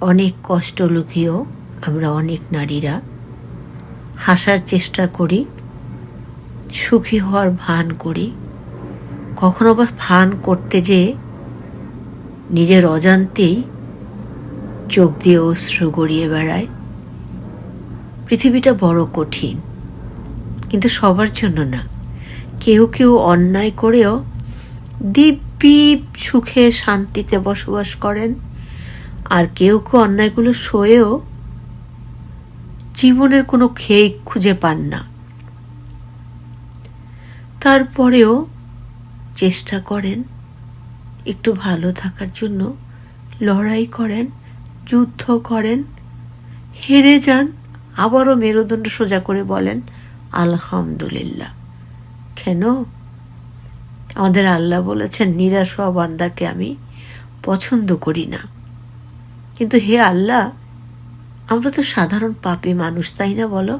অনেক কষ্ট লুকিয়েও আমরা অনেক নারীরা হাসার চেষ্টা করি, সুখী হওয়ার ভান করি। কখনো বা ভান করতে যেয়ে নিজের অজান্তেই চোখ দিয়ে অশ্রু গড়িয়ে বেড়ায়। পৃথিবীটা বড় কঠিন, কিন্তু সবার জন্য না। কেউ কেউ অন্যায় করেও দিব্যি সুখে শান্তিতে বসবাস করেন। আর কেউ কেউ অন্যায়গুলো সয়েও জীবনের কোনো খেই খুঁজে পান না। তারপরেও চেষ্টা করেন, একটু ভালো থাকার জন্য লড়াই করেন, যুদ্ধ করেন, হেরে যান, আবারও মেরুদণ্ড সোজা করে বলেন, আলহামদুলিল্লাহ। কেন? আমাদের আল্লাহ বলেছেন, নিরাশ হওয়া বান্দাকে আমি পছন্দ করি না। কিন্তু হে আল্লাহ, আমরা তো সাধারণ পাপী মানুষ, তাই না বলো?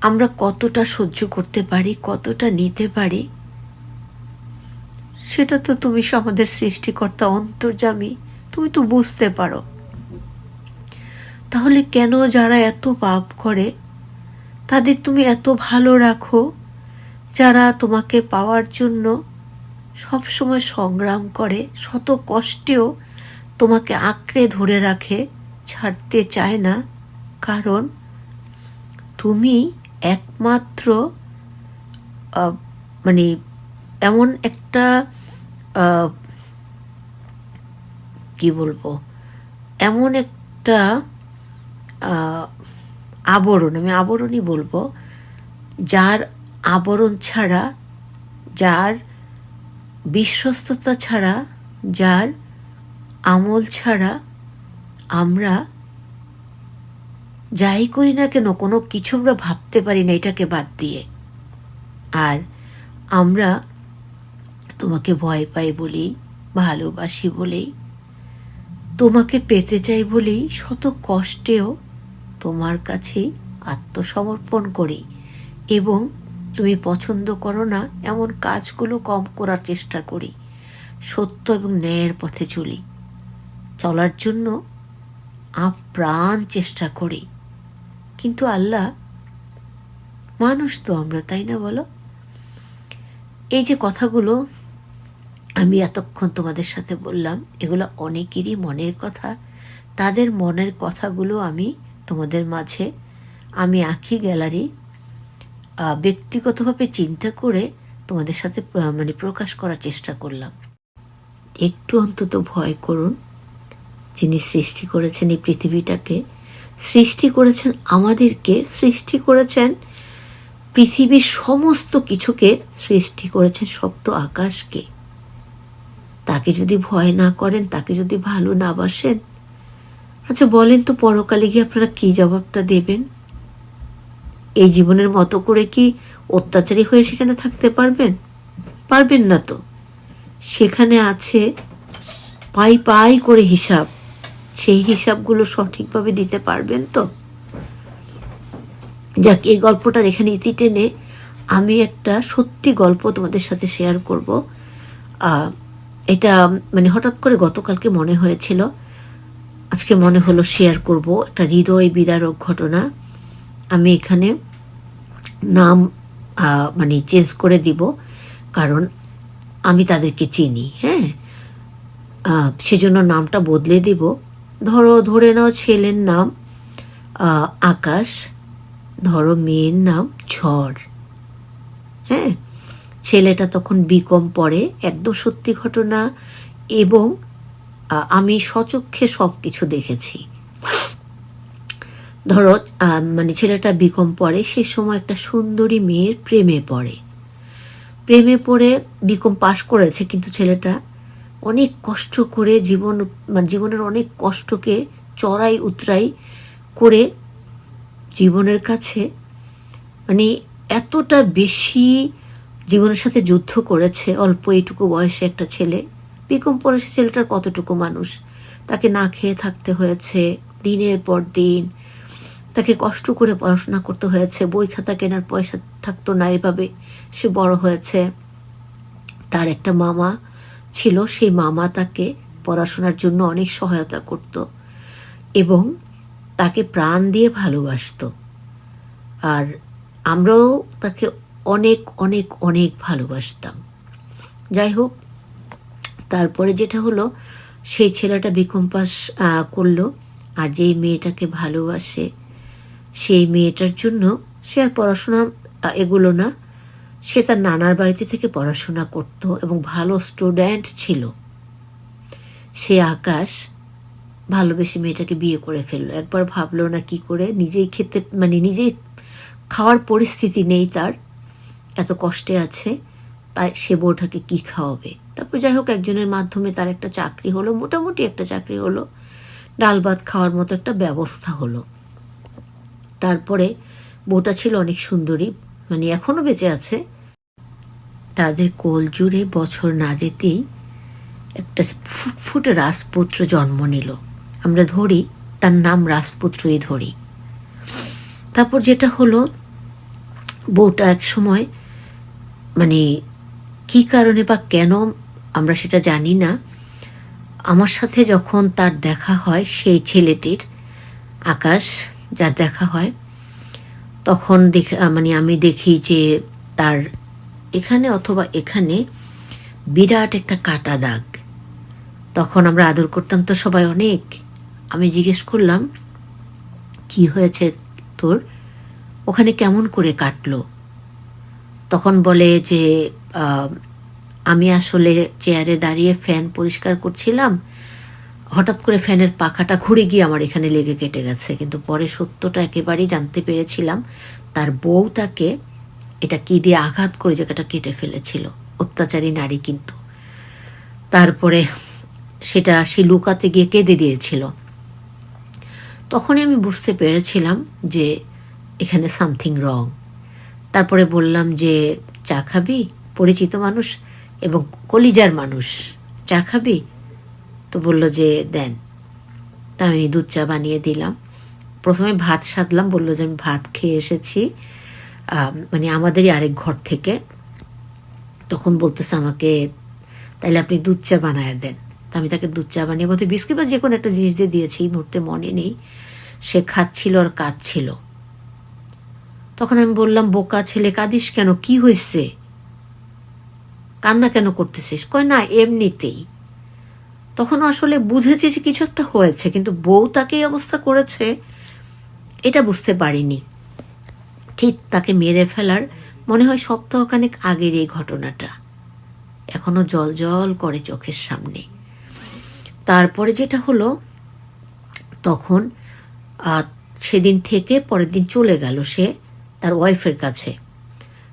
আমরা কতটা সহ্য করতে পারি, কতটা নিতে পারি, সেটা তো তুমি আমাদের সৃষ্টিকর্তা অন্তর্জামী তুমি তো বুঝতে পারো। তাহলে কেন যারা এত পাপ করে, তাদের তুমি এত ভালো রাখো, যারা তোমাকে পাওয়ার জন্য সবসময় সংগ্রাম করে, শত কষ্টেও তোমাকে আঁকড়ে ধরে রাখে, ছাড়তে চায় না। কারণ তুমি একমাত্র মানে এমন একটা কি বলব? এমন একটা আবরণ, আমি আবরণই বলব, যার আবরণ ছাড়া, যার বিশ্বস্ততা ছাড়া, যার আমল ছাড়া আমরা যাই করি না কেন, কোনো কিছু আমরা ভাবতে পারি না এটাকে বাদ দিয়ে। আর আমরা তোমাকে ভয় পাই বলেই, ভালোবাসি বলেই, তোমাকে পেতে চাই বলেই শত কষ্টেও তোমার কাছেই আত্মসমর্পণ করি। এবং তুমি পছন্দ করো না, এমন কাজগুলো কম করার চেষ্টা করি। সত্য এবং ন্যায়ের পথে চলি। চলার জন্য আপ্রাণ চেষ্টা করি। কিন্তু আল্লাহ মানুষ তো আমরা, তাই না বলো? এই যে কথাগুলো আমি এতক্ষণ তোমাদের সাথে বললাম, এগুলো অনেকেরই মনের কথা। তাদের মনের কথাগুলো আমি তোমাদের মাঝে, আমি আঁকি গ্যালারি ব্যক্তিগতভাবে চিন্তা করে তোমাদের সাথে মানে প্রকাশ করার চেষ্টা করলাম। একটু অন্তত ভয় করুন। যিনি সৃষ্টি করেছেন এই পৃথিবীটাকে, সৃষ্টি করেছেন আমাদেরকে, সৃষ্টি করেছেন পৃথিবীর সমস্ত কিছুকে, সৃষ্টি করেছেন সপ্ত আকাশকে। তাকে যদি ভয় না করেন, তাকে যদি ভালো না বাসেন আচ্ছা বলেন তো পরকালে গিয়ে আপনারা কি জবাবটা দেবেন? এই জীবনের মতো করে কি অত্যাচারী হয়ে সেখানে থাকতে পারবেন? পারবেন না তো। সেখানে আছে পাই পাই করে হিসাব। সেই হিসাবগুলো সঠিকভাবে দিতে পারবেন তো? যাক, এই গল্পটার এখানে ইতি টেনে আমি একটা সত্যি গল্প তোমাদের সাথে শেয়ার করব। এটা মানে হঠাৎ করে গতকালকে মনে হয়েছিল, আজকে মনে হলো শেয়ার করব একটা হৃদয় বিদারক ঘটনা। আমি এখানে নাম মানে চেঞ্জ করে দিব, কারণ আমি তাদেরকে চিনি হ্যাঁ? সেজন্য নামটা বদলে দিব। ধরো, ধরে নাও ছেলের নাম আকাশ, ধরো মেয়ের নাম ঝড়। হ্যাঁ? ছেলেটা তখন বিকম পড়ে, একদম সত্যি ঘটনা এবং আমি সচক্ষে সব কিছু দেখেছি। ধরো মানে ছেলেটা বিকম পড়ে, সে সময় একটা সুন্দরী মেয়ের প্রেমে পড়ে। প্রেমে পড়ে বিকম পাশ করেছে, কিন্তু ছেলেটা অনেক কষ্ট করে জীবন মানে জীবনের অনেক কষ্টকে চড়াই উতরাই করে জীবনের কাছে মানে এতটা বেশি জীবনের সাথে যুদ্ধ করেছে, অল্প এইটুকু বয়সে একটা ছেলে। বিকম পরে সে ছেলেটার কতটুকু মানুষ? তাকে না খেয়ে থাকতে হয়েছে, দিনের পর দিন তাকে কষ্ট করে পড়াশোনা করতে হয়েছে, বই খাতা কেনার পয়সা থাকতো না এভাবে সে বড় হয়েছে। তার একটা মামা ছিল সেই মামা তাকে পড়াশোনার জন্য অনেক সহায়তা করত এবং তাকে প্রাণ দিয়ে ভালোবাসতো। আর আমরাও তাকে অনেক অনেক অনেক ভালোবাসতাম। যাই হোক, তারপরে যেটা হলো, সেই ছেলেটা বিকম পাস করল আর যেই মেয়েটাকে ভালোবাসে, সেই মেয়েটার জন্য সে আর পড়াশোনা এগুলো না। সে তার নানার বাড়িতে থেকে পড়াশোনা করত এবং ভালো স্টুডেন্ট ছিল। সে আকাশ ভালোবেসে মেয়েটাকে বিয়ে করে ফেলল। একবার ভাবলো না কি করে, নিজেই খেতে মানে নিজেই খাওয়ার পরিস্থিতি নেই তার। এত কষ্টে আছে, তাই সে বউটাকে কি খাওয়াবে? তারপর যাই হোক, একজনের মাধ্যমে তার একটা চাকরি হলো, মোটামুটি একটা চাকরি হলো। ডাল ভাত খাওয়ার মতো একটা ব্যবস্থা হলো। তারপরে বউটা ছিল অনেক সুন্দরী মানে এখনও বেঁচে আছে। তাদের কোল জুড়ে বছর না যেতেই একটা ফুটফুটে রাজপুত্র জন্ম নিল। আমরা ধরি তার নাম রাজপুত্রই ধরি। তারপর যেটা হলো, বউটা এক সময় মানে কি কারণে বা কেন আমরা সেটা জানি না। আমার সাথে যখন তার দেখা হয়, সেই ছেলেটির আকাশ যার দেখা হয়, তখন দেখে মানে আমি দেখি যে তার এখানে অথবা এখানে বিরাট একটা কাটা দাগ। তখন আমরা আদর করতাম তো সবাই অনেক। আমি জিজ্ঞেস করলাম, কি হয়েছে তোর? ওখানে কেমন করে কাটলো? তখন বলে যে আমি আসলে চেয়ারে দাঁড়িয়ে ফ্যান পরিষ্কার করছিলাম। হঠাৎ করে ফ্যানের পাখাটা ঘুরে গিয়ে আমার এখানে লেগে কেটে গেছে। কিন্তু পরে সত্যটা একেবারেই জানতে পেরেছিলাম। তার বউ তাকে এটা কি দিয়ে আঘাত করে জায়গাটা কেটে ফেলেছিল? অত্যাচারী নারী কিন্তু। তারপরে সেটা সে লুকাতে গিয়ে কেঁদে দিয়েছিল। তখনই আমি বুঝতে পেরেছিলাম যে এখানে সামথিং রং। তারপরে বললাম যে, চা খাবি? পরিচিত মানুষ এবং কলিজার মানুষ। চা খাবি? তো বলল যে, দেন। তা আমি দুধ চা বানিয়ে দিলাম। প্রথমে ভাত সাধলাম, বলল যে, আমি ভাত খেয়ে এসেছি। মানে আমাদেরই আরেক ঘর থেকে। তখন বলতেছে আমাকে, তাইলে আপনি দুধ চা বানায় দেন। তা আমি তাকে দুধ চা বানিয়ে বলতে, বিস্কিট বা যে কোনো একটা জিনিস দিয়ে দিয়েছি, এই মুহূর্তে মনে নেই। সে খাচ্ছিল আর কাঁদছিল। তখন আমি বললাম, বোকা ছেলে, কাঁদিস কেন? কি হয়েছে? কান্না কেন করতেছিস? কয়, না, এমনিতেই। তখন আসলে বুঝেছি যে কিছু একটা হয়েছে, কিন্তু বউ তাকে এই অবস্থা করেছে, এটা বুঝতে পারিনি। ঠিক তাকে মেরে ফেলার মনে হয় সপ্তাহখানেক আগের এই ঘটনাটা। এখনও জল জল করে চোখের সামনে। তারপরে যেটা হলো, তখন সেদিন থেকে পরের দিন চলে গেল সে তার ওয়াইফের কাছে।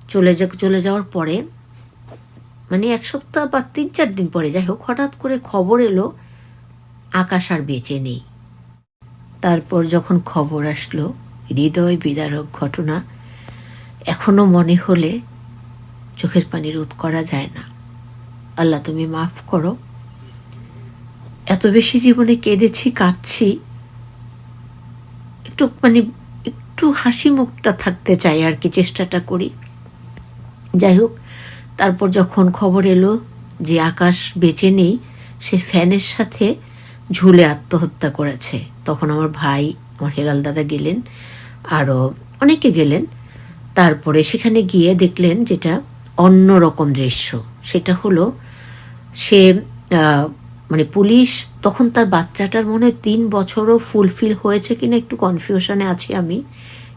চলে যা, চলে যাওয়ার পরে মানে এক সপ্তাহ বা তিন চার দিন পরে, যাই হোক, হঠাৎ করে খবর এলো, আকাশ আর বেঁচে নেই। তারপর যখন খবর আসলো, হৃদয় বিদারক ঘটনা এখনও মনে হলে চোখের পানি রোধ করা যায় না। আল্লাহ, তুমি মাফ করো। এত বেশি জীবনে কেঁদেছি, কাঁদছি। একটু মানে একটু হাসি মুখটা থাকতে চাই আর কি, চেষ্টাটা করি। যাই হোক, তারপর যখন খবর এলো যে আকাশ বেঁচে নেই, সে ফ্যানের সাথে ঝুলে আত্মহত্যা করেছে। তখন আমার ভাই, আমার হেলাল দাদা গেলেন, আরও অনেকে গেলেন। তারপরে সেখানে গিয়ে দেখলেন যেটা অন্য রকম দৃশ্য। সেটা হলো সে মানে পুলিশ তখন তার বাচ্চাটার মনে তিন বছরও ফুলফিল হয়েছে কিনা একটু কনফিউশনে আছি আমি।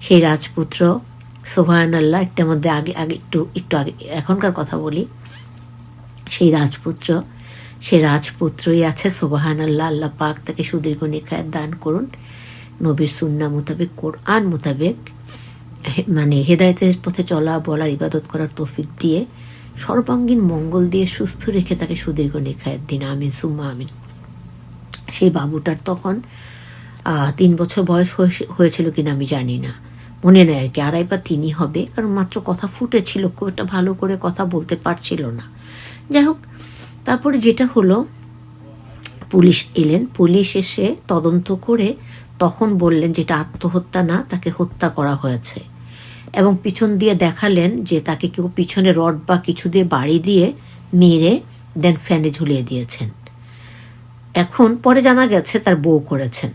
সেই রাজপুত্র সোভায়ন আল্লাহ একটার মধ্যে আগে আগে একটু একটু আগে, এখনকার কথা বলি। সেই রাজপুত্র, সে রাজপুত্রই আছে সোবাহান আল্লাহ আল্লাহ পাক তাকে সুদীর্ঘ নিখায় দান করুন। নবীর সুন্না মোতাবেক, কোরআন মোতাবেক মানে হেদায়তের পথে চলা, বলার ইবাদত করার তৌফিক দিয়ে সর্বাঙ্গীন মঙ্গল দিয়ে সুস্থ রেখে তাকে সুদীর্ঘ নিখায়াত দিন। আমিন, সুম্মা আমিন। সেই বাবুটার তখন তিন বছর বয়স হয়েছে- হয়েছিল কিনা আমি জানি না। মনে নেই আর কি, আড়াই বা তিনই হবে, কারণ মাত্র কথা ফুটেছিল, খুব একটা ভালো করে কথা বলতে পারছিল না। যাই হোক, তারপরে যেটা হলো, পুলিশ এলেন, পুলিশ এসে তদন্ত করে তখন বললেন যেটা আত্মহত্যা না, তাকে হত্যা করা হয়েছে। এবং পিছন দিয়ে দেখালেন যে তাকে কেউ পিছনে রড বা কিছু দিয়ে বাড়ি দিয়ে মেরে দেন ফ্যানে ঝুলিয়ে দিয়েছেন। এখন পরে জানা গেছে তার বউ করেছেন।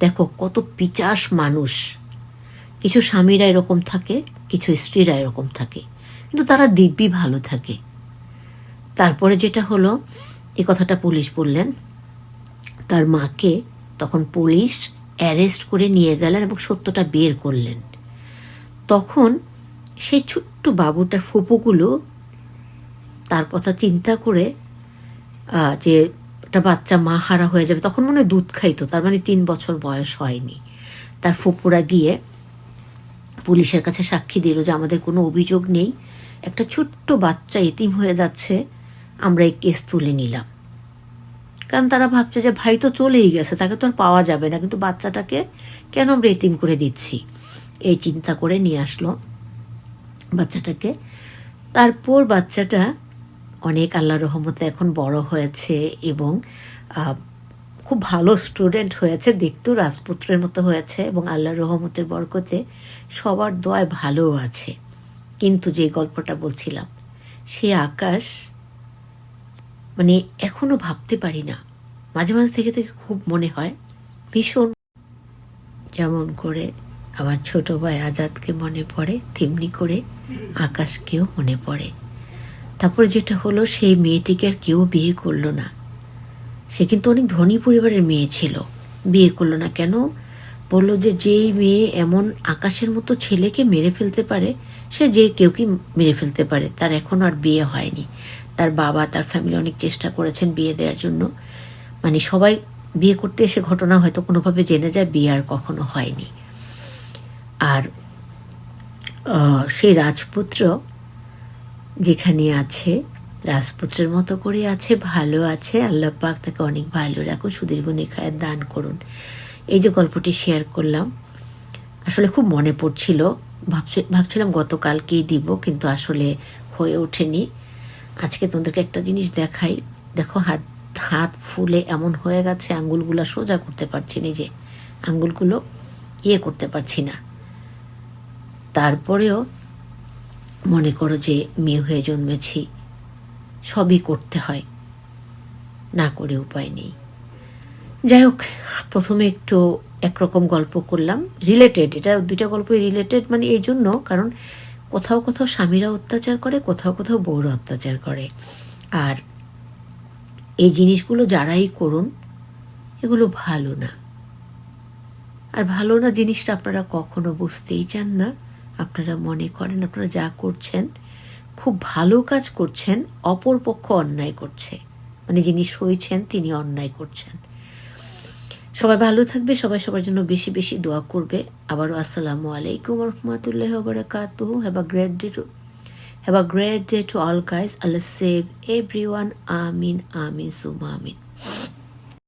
দেখো, কত পিচাস মানুষ। কিছু স্বামীরা এরকম থাকে, কিছু স্ত্রীরা এরকম থাকে, কিন্তু তারা দিব্যি ভালো থাকে। তারপরে যেটা হলো, এ কথাটা পুলিশ বললেন, তার মাকে তখন পুলিশ অ্যারেস্ট করে নিয়ে গেলেন এবং সত্যটা বের করলেন। তখন সেই ছোট্ট বাবুটার ফুপুগুলো তার কথা চিন্তা করে যে একটা বাচ্চা মা হারা হয়ে যাবে, তখন মনে দুধ খাইতো, তার মানে তিন বছর বয়স হয়নি। তার ফুপুরা গিয়ে পুলিশের কাছে সাক্ষী দিল যে আমাদের কোনো অভিযোগ নেই, একটা ছোট্ট বাচ্চা এতিম হয়ে যাচ্ছে, আমরা এই কেস তুলে নিলাম। কারণ তারা ভাবছে যে ভাই তো চলেই গেছে, তাকে তো আর পাওয়া যাবে না, কিন্তু বাচ্চাটাকে কেন আমরা এতিম করে দিচ্ছি? এই চিন্তা করে নিয়ে আসলো বাচ্চাটাকে। তারপর বাচ্চাটা অনেক আল্লাহ রহমতে এখন বড় হয়েছে এবং খুব ভালো স্টুডেন্ট হয়েছে, দেখতেও রাজপুত্রের মতো হয়েছে এবং আল্লাহ রহমতের বরকতে সবার দয় ভালো আছে। কিন্তু যে গল্পটা বলছিলাম, সে আকাশ মানে এখনও ভাবতে পারি না। মাঝে মাঝে থেকে থেকে খুব মনে হয় ভীষণ যেমন করে আমার ছোট ভাই আজাদকে মনে পড়ে, তেমনি করে আকাশকেও মনে পড়ে। তারপরে যেটা হলো, সেই মেয়েটিকে আর কেউ বিয়ে করল না। সে কিন্তু অনেক ধনী পরিবারের মেয়ে ছিল। বিয়ে করল না কেন? বলল যে যেই মেয়ে এমন আকাশের মতো ছেলেকে মেরে ফেলতে পারে, সে যে কেউ কি মেরে ফেলতে পারে। তার এখন আর বিয়ে হয়নি। তার বাবা, তার ফ্যামিলি অনেক চেষ্টা করেছেন বিয়ে দেওয়ার জন্য। মানে সবাই বিয়ে করতে এসে ঘটনা হয়তো কোনোভাবে জেনে যায়, বিয়ে আর কখনো হয়নি। আর সেই রাজপুত্র যেখানে আছে, রাজপুত্রের মতো করে আছে, ভালো আছে, আল্লাহ পাক তাকে অনেক ভালো রাখুন সুদীর্ঘ নেখায় দান করুন। এই যে গল্পটি শেয়ার করলাম, আসলে খুব মনে পড়ছিল, ভাবছি, ভাবছিলাম গতকালকেই দিব, কিন্তু আসলে হয়ে ওঠেনি। আজকে তোমাদেরকে একটা জিনিস দেখাই, দেখো হাত হাত ফুলে এমন হয়ে গেছে, আঙ্গুলগুলো সোজা করতে পারছি না যে আঙ্গুলগুলো ইয়ে করতে পারছি না। তারপরেও মনে করো যে মেয়ে হয়ে জন্মেছি, সবই করতে হয়, না করে উপায় নেই। যাই হোক, প্রথমে একটু একরকম গল্প করলাম রিলেটেড এটা দুইটা গল্পই রিলেটেড মানে এই জন্য, কারণ কোথাও কোথাও স্বামীরা অত্যাচার করে, কোথাও কোথাও বউরা অত্যাচার করে। আর এই জিনিসগুলো যারাই করুন, এগুলো ভালো না। আর ভালো না জিনিসটা আপনারা কখনো বুঝতেই চান না। আপনারা মনে করেন, আপনারা যা করছেন, খুব ভালো কাজ করছেন, অপর পক্ষ অন্যায় করছে। মানে যিনি সইছেন, তিনি অন্যায় করছেন। সবাই ভালো থাকবে, সবাই সবার জন্য বেশি বেশি দোয়া করবে। আবারও আসসালামু আলাইকুম রহমতুল্লাহ বারাকাতু have a great day to have a great day to all guys Allah save every one আমিন আমিন সুমা আমিন।